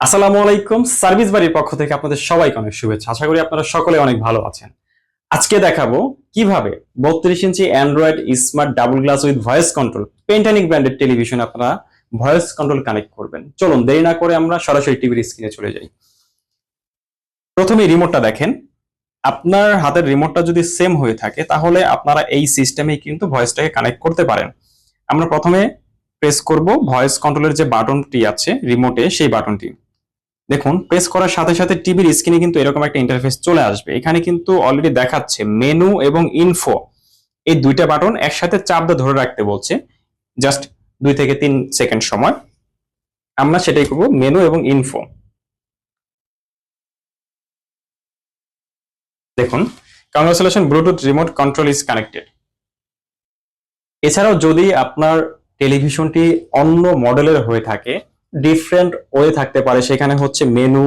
আসসালামু আলাইকুম, সার্ভিস বাড়ির পক্ষ থেকে আপনাদের সবাইকে অনেক শুভেচ্ছা। আশা করি আপনারা সকলে অনেক ভালো আছেন। আজকে দেখাবো কীভাবে বত্রিশ inch android smart double glass with voice control পেন্টানিক ব্র্যান্ডের টেলিভিশন আপনারা ভয়েস কন্ট্রোল কানেক্ট করবেন। চলুন, দেরি না করে আমরা সরাসরি টিভির স্ক্রিনে চলে যাই। প্রথমে রিমোটটা দেখেন। আপনার হাতের রিমোটটা যদি সেম হয়ে থাকে, তাহলে আপনারা এই সিস্টেমে কিন্তু ভয়েসটাকে কানেক্ট করতে পারেন। আমরা প্রথমে প্রেস করব ভয়েস কন্ট্রোলের যে বাটনটি আছে রিমোটে সেই বাটনটি দেখুন প্রেস করার সাথে সাথে টিভির স্ক্রিনে কিন্তু এরকম একটা ইন্টারফেস চলে আসবে। এখানে কিন্তু অলরেডি দেখাচ্ছে মেনু এবং ইনফো এই দুইটা বাটন একসাথে চাপ দিয়ে ধরে রাখতে বলছে। জাস্ট দুই থেকে তিন সেকেন্ড সময়। আমরা সেটাই করব মেনু এবং ইনফো দেখুন congratulation bluetooth remote control is connected এছাড়াও যদি আপনার টেলিভিশনটি অন্য মডেলের হয়ে থাকে ডিফারেন্ট ওয়ে থাকতে পারে। সেখানে হচ্ছে মেনু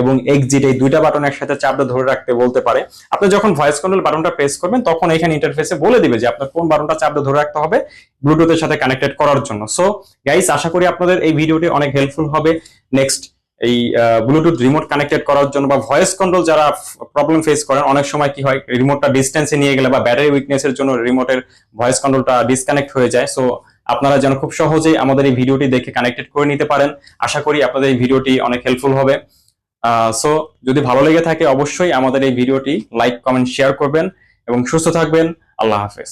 এবং এক্সিট এই দুইটা বাটন একসাথে চাপ দিয়ে ধরে রাখতে বলতে পারে। আপনি যখন ভয়েস কন্ট্রোল বাটনটা প্রেস করবেন, তখন এখানে ইন্টারফেসে বলে দিবে যে আপনার কোন বাটনটা চাপ দিয়ে ধরে রাখতে হবে ব্লুটুথের সাথে কানেক্টেড করার জন্য। সো গাইস আশা করি আপনাদের এই ভিডিওটি অনেক হেল্পফুল হবে। নেক্সট এই ব্লুটুথ রিমোট কানেক্টেড করার জন্য বা ভয়েস কন্ট্রোল যারা প্রবলেম ফেস করেন, অনেক সময় কি হয় রিমোটটা ডিস্টেন্সে নিয়ে গেলে বা ব্যাটারি উইকনেসের জন্য রিমোটের ভয়েস কন্ট্রোলটা ডিসকানেক্ট হয়ে যায়। সো আপনারা যেন খুব সহজেই আমাদের এই ভিডিওটি দেখে কানেক্টেড করে নিতে পারেন। আশা করি আপনাদের এই ভিডিওটি অনেক হেল্পফুল হবে। সো যদি ভালো লেগে থাকে, অবশ্যই আমাদের এই ভিডিওটি লাইক কমেন্ট শেয়ার করবেন এবং সুস্থ থাকবেন। আল্লাহ হাফেজ।